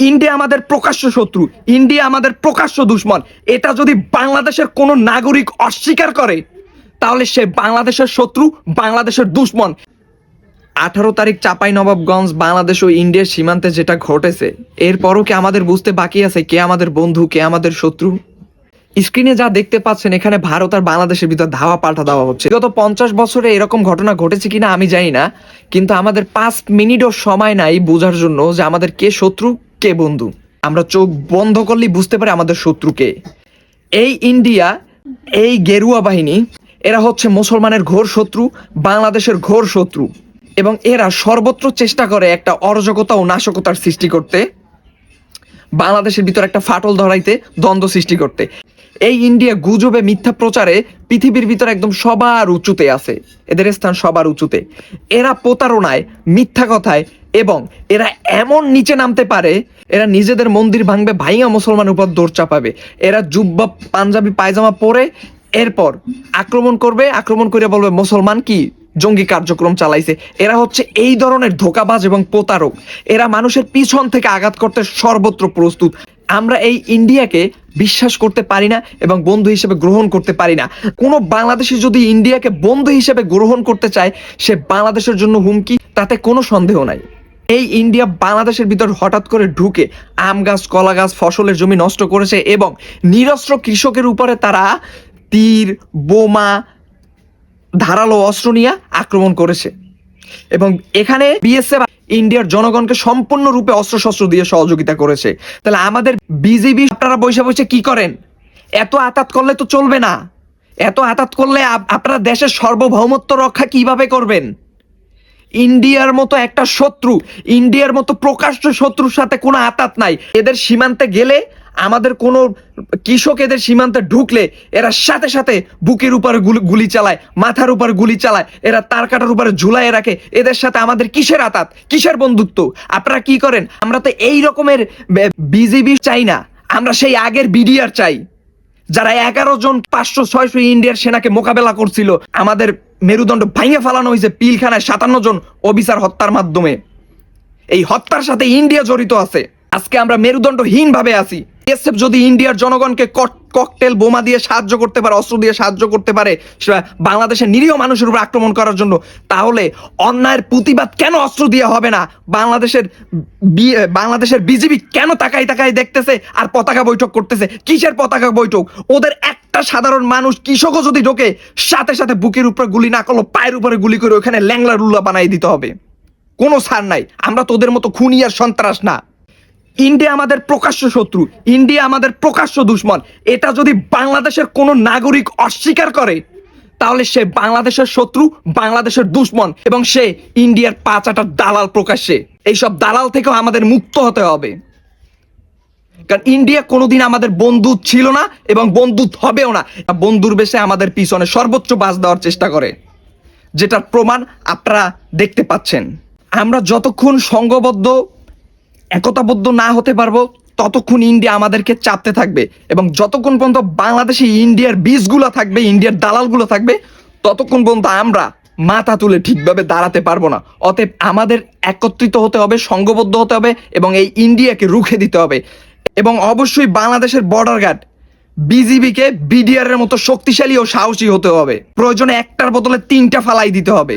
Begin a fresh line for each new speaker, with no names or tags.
India আমাদের প্রকাশ্য শত্রু, ইন্ডিয়া আমাদের প্রকাশ্য দুশ্মন। এটা যদি বাংলাদেশের কোনো নাগরিক অস্বীকার করে, তাহলে সে বাংলাদেশের শত্রু, বাংলাদেশের দুশ্মন। আঠারো তারিখ চাপাই নবাবগঞ্জ বাংলাদেশ ও ইন্ডিয়ার সীমান্তে যেটা ঘটেছে, এরপরও কি আমাদের বুঝতে বাকি আছে কে আমাদের বন্ধু, কে আমাদের শত্রু? স্ক্রিনে যা দেখতে পাচ্ছেন, এখানে ভারত আর বাংলাদেশের ভিতর ধাওয়া পাল্টা দেওয়া হচ্ছে। গত পঞ্চাশ বছরে এরকম ঘটনা ঘটেছে কিনা আমি জানি না, কিন্তু আমাদের পাঁচ মিনিটও সময় নাই বোঝার জন্য যে আমাদের কে শত্রু। কে বন্ধু? আমরা চোখ বন্ধ করলেই বুঝতে পারি আমাদের শত্রুকে এই ইন্ডিয়া, এই গেরুয়া বাহিনী, এরা হচ্ছে মুসলমানের ঘোর শত্রু, বাংলাদেশের ঘোর শত্রু। এবং এরা সর্বত্র চেষ্টা করে একটা অরাজকতা ও নাশকতার সৃষ্টি করতে। বাংলাদেশের ভিতর একটা ফাটল ধরাইতে দ্বন্দ্ব সৃষ্টি করতে। এই ইন্ডিয়া গুজবে মিথ্যা প্রচারে পৃথিবীর ভিতর একদম সবার উঁচুতে আছে। এদের স্থান সবার উঁচুতে। এরা প্রতারণায়, মিথ্যা কথায় এবং এরা এমন নিচে নামতে পারে, এরা নিজেদের মন্দির ভাঙবে, ভাইয়া মুসলমান উপর দৌড় চাপাবে। এরা জুব্বা, পাঞ্জাবি, পায়জামা পরে এরপর আক্রমণ করবে, আক্রমণ করে বলবে, মুসলমান কি? জঙ্গি কার্যক্রম চালাইছে। এরা হচ্ছে এই ধরনের ধোকাবাজ এবং প্রতারক। এরা মানুষের পিছন থেকে আঘাত করতে সর্বত্র প্রস্তুত। আমরা এই ইন্ডিয়াকে বিশ্বাস করতে পারি না এবং বন্ধু হিসেবে গ্রহণ করতে পারি না। কোনো বাংলাদেশি যদি ইন্ডিয়াকে বন্ধু হিসেবে গ্রহণ করতে চায়, সে বাংলাদেশের জন্য হুমকি, তাতে কোনো সন্দেহ নাই। এই ইন্ডিয়া বাংলাদেশের ভিতর হঠাৎ করে ঢুকে আম গাছ, কলা গাছ, ফসলের জমি নষ্ট করেছে এবং নিরস্ত্র কৃষকের উপরে তারা তীর, বোমা ধারালো অস্ত্র নিয়ে আক্রমণ করেছে। এবং এখানে বিএসএফ ইন্ডিয়ার জনগণকে সম্পূর্ণরূপে অস্ত্রশস্ত্র দিয়ে সহযোগিতা করেছে। তাহলে আমাদের বিজিবি আপনারা বসে বসে কি করেন? এত আতাত করলে তো চলবে না। এত আতাত করলে আপ- আপনারা দেশের সার্বভৌমত্ব রক্ষা কীভাবে করবেন? ইন্ডিয়ার মতো একটা শত্রু, ইন্ডিয়ার মতো প্রকাশ্য শত্রুর সাথে কোনো আতাত নাই। এদের সীমান্তে গেলে আমাদের কোনো কৃষক এদের সীমান্তে ঢুকলে এরা সাথে সাথে বুকের উপরে গুলি চালায়, মাথার উপর গুলি চালায়, এরা তার কাটার উপরে ঝুলাইয়ে রাখে, এদের সাথে আমাদের কিসের আতাত, কিসের বন্ধুত্ব? আপনারা কি করেন? আমরা তো এই রকমের বিজিবি চাই না, আমরা সেই আগের বিডিআর চাই, যারা এগারো জন পাঁচশো, ছয়শো ইন্ডিয়ার সেনাকে মোকাবেলা করছিল, আমাদের মেরুদণ্ড ভাঙে ফেলানো হয়েছে পিলখানায় সাতান্ন জন অফিসার হত্যার মাধ্যমে। এই হত্যার সাথে ইন্ডিয়া জড়িত আছে। আজকে আমরা মেরুদণ্ডহীন ভাবে আছি। বিএসএফ যদি ইন্ডিয়ার জনগণকে ককটেল বোমা দিয়ে সাহায্য করতে পারে, অস্ত্র দিয়ে সাহায্য করতে পারে বাংলাদেশের নিরীহ মানুষের উপর আক্রমণ করার জন্য, তাহলে অন্যায়ের প্রতিবাদ কেন অস্ত্র দিয়ে হবে না? বাংলাদেশের বাংলাদেশের বিজিবি কেন তাকাই তাকাই দেখতেছে আর পতাকা বৈঠক করতেছে? কিসের পতাকা বৈঠক? ওদের একটা সাধারণ মানুষ কৃষকও যদি ঢোকে, সাথে সাথে বুকের উপরে গুলি না করল পায়ের উপরে গুলি করে ওখানে ল্যাংলা রুল্লা বানাই দিতে হবে। কোনো ছাড় নাই। আমরা তোদের মতো খুনি আর সন্ত্রাস না। ইন্ডিয়া আমাদের প্রকাশ্য শত্রু, ইন্ডিয়া আমাদের প্রকাশ্য দুশ্মন। এটা যদি বাংলাদেশের কোনো নাগরিক অস্বীকার করে, তাহলে সে বাংলাদেশের শত্রু, বাংলাদেশের দুশ্মন এবং সে ইন্ডিয়ার পাঁচাটা দালাল প্রকাশ্যে। এইসব দালাল থেকেও আমাদের মুক্ত হতে হবে। কারণ ইন্ডিয়া কোনোদিন আমাদের বন্ধু ছিল না এবং বন্ধু হবেও না। বন্ধুর বেশে আমাদের পিছনে সর্বোচ্চ বাস দেওয়ার চেষ্টা করে, যেটার প্রমাণ আপনারা দেখতে পাচ্ছেন। আমরা যতক্ষণ সংঘবদ্ধ একতাবদ্ধ না হতে পারব, ততক্ষণ ইন্ডিয়া আমাদেরকে চাপতে থাকবে এবং যতক্ষণ পর্যন্ত বাংলাদেশে ইন্ডিয়ার বীজগুলো থাকবে, ইন্ডিয়ার দালালগুলো থাকবে, ততক্ষণ পর্যন্ত আমরা মাথা তুলে ঠিকভাবে দাঁড়াতে পারব না। অতএব আমাদের একত্রিত হতে হবে, সংঘবদ্ধ হতে হবে এবং এই ইন্ডিয়াকে রুখে দিতে হবে। এবং অবশ্যই বাংলাদেশের বর্ডার গার্ড বিজিবিকে বিডিআর এর মতো শক্তিশালী ও সাহসী হতে হবে। প্রয়োজনে একটার বদলে তিনটা ফালাই দিতে হবে।